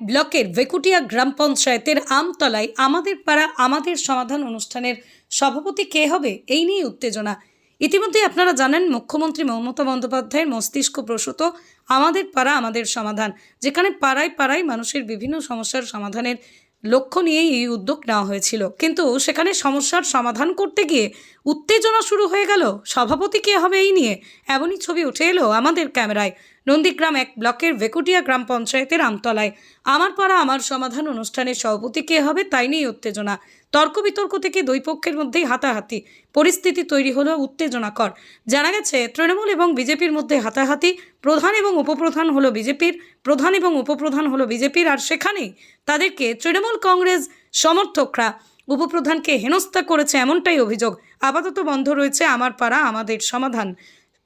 ব্লকের ভেকুটিয়া গ্রাম পঞ্চায়েতের আমতলায় আমাদের পাড়া, আমাদের সমাধান অনুষ্ঠানের সভাপতি কে হবে এই নিয়ে উত্তেজনা। ইতিমধ্যে আপনারা জানেন, মুখ্যমন্ত্রী মমতা বন্দ্যোপাধ্যায়ের মস্তিষ্ক প্রসূত আমাদের পাড়া, আমাদের সমাধান, যেখানে পাড়ায় পাড়ায় মানুষের বিভিন্ন সমস্যার সমাধানের লক্ষ্য নিয়েই এই উদ্যোগ নেওয়া হয়েছিল। কিন্তু সেখানে সমস্যার সমাধান করতে গিয়ে উত্তেজনা শুরু হয়ে গেল। সভাপতি কে হবে এই নিয়ে এমনই ছবি উঠে এলো আমাদের ক্যামেরায়। নন্দীগ্রাম এক ব্লকের ভেকুটিয়া গ্রাম পঞ্চায়েতের আমতলায়। আমার পাড়া, আমার সমাধান অনুষ্ঠানের সভাপতি কে হবে তাই নিয়ে উত্তেজনা। তর্ক বিতর্ক থেকে দুই পক্ষের মধ্যেই হাতাহাতি। পরিস্থিতি তৈরি হলো উত্তেজনাকর। জানা গেছে, তৃণমূল এবং বিজেপির মধ্যে হাতাহাতি। প্রধান এবং উপপ্রধান হলো বিজেপির, প্রধান এবং উপপ্রধান হলো বিজেপির। আর সেখানেই তাদেরকে তৃণমূল কংগ্রেস সমর্থকরা। উপপ্রধানকে হেনস্থা করেছে এমনটাই অভিযোগ। আপাতত বন্ধ রয়েছে আমার পাড়া, আমাদের সমাধান।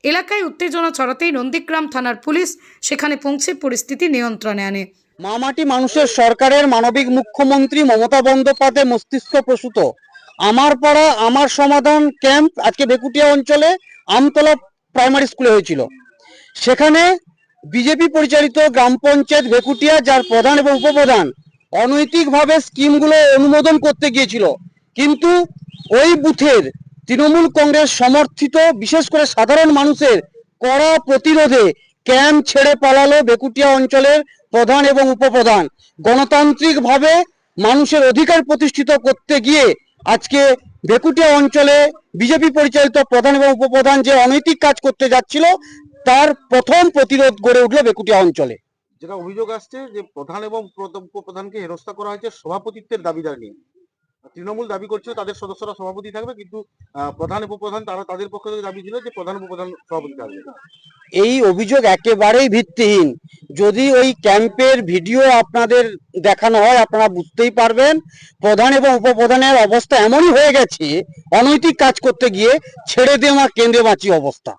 এলাকায় উত্তেজনা ছড়াতেই নন্দীগ্রাম থানার পুলিশ সেখানে পৌঁছে পরিস্থিতি নিয়ন্ত্রণে আনে। মামাটি মানুষের সরকারের মানবিক মুখ্যমন্ত্রী মমতা বন্দ্যোপাধ্যায় মস্তিষ্ক প্রসূত। আমার পাড়া, আমার সমাধান ক্যাম্প আজকে বেকুটিয়া অঞ্চলে আমতলা প্রাইমারি স্কুলে হয়েছিল। সেখানে বিজেপি পরিচালিত গ্রাম পঞ্চায়েত বেকুটিয়া, যার প্রধান এবং উপপ্রধান, অনৈতিকভাবে স্কিমগুলো অনুমোদন করতে গিয়েছিল। কিন্তু ওই বুথের তৃণমূল কংগ্রেস সমর্থিত, বিশেষ করে সাধারণ মানুষের কড়া প্রতিরোধে ক্যাম্প ছেড়ে পালালো বেকুটিয়া অঞ্চলের প্রধান এবং উপপ্রধান। গণতান্ত্রিকভাবে মানুষের অধিকার প্রতিষ্ঠিত করতে গিয়ে আজকে বেকুটিয়া অঞ্চলে বিজেপি পরিচালিত প্রধান এবং উপপ্রধান যে অনৈতিক কাজ করতে যাচ্ছিল, তার প্রথম প্রতিরোধ গড়ে উঠল বেকুটিয়া অঞ্চলে। যেটা অভিযোগ আসছে যে প্রধান এবং উপপ্রধানকে হেনস্থা করা হয়েছে সভাপতিত্বের দাবিদার নিয়ে। তৃণমূল দাবি করছিল তাদের সদস্যরা সভাপতি থাকবে, কিন্তু প্রধান উপপ্রধান তারা তাদের পক্ষ থেকে দাবি ছিল যে প্রধান উপপ্রধান সভাপতি থাকবে। এই অভিযোগ একেবারেই ভিত্তিহীন। যদি ওই ক্যাম্পের ভিডিও আপনাদের দেখানো হয়, আপনারা বুঝতেই পারবেন, প্রধান এবং উপপ্রধানের অবস্থা এমনই হয়ে গেছে, অনৈতিক কাজ করতে গিয়ে ছেড়ে দেওয়া কেন্দ্রে বাঁচি অবস্থা।